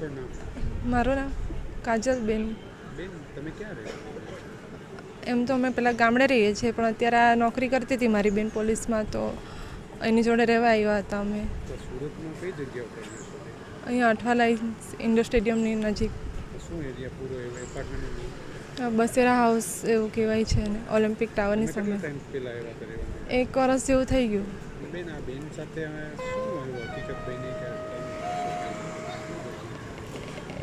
કોઈ નામ? મારું નામ કાજલબેન બેન. તમે ક્યાં રહે? એમ તો અમે પહેલાં ગામડે રહીએ છીએ પણ અત્યારે આ નોકરી કરતી હતી મારી બેન પોલીસમાં તો એની જોડે રહેવા આવ્યા હતા અમે. સુરતમાં કઈ જગ્યા અહીંયા અઠવાલા ઇન્ડોર સ્ટેડિયમની નજીક. શું એરિયા પૂરો એવો એપાર્ટમેન્ટનો બસેરા હાઉસ એવું કહેવાય છે ને ઓલિમ્પિક ટાવરની સામે. એક વર્ષ જેવું થઈ ગયું. બેન આ બેન સાથે શું હકીકત બની કે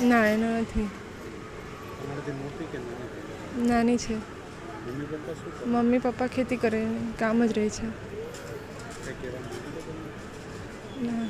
ને એનો નથી. નાની? છે. મમ્મી પપ્પા ખેતી કરે કામ જ રહે છે. ના.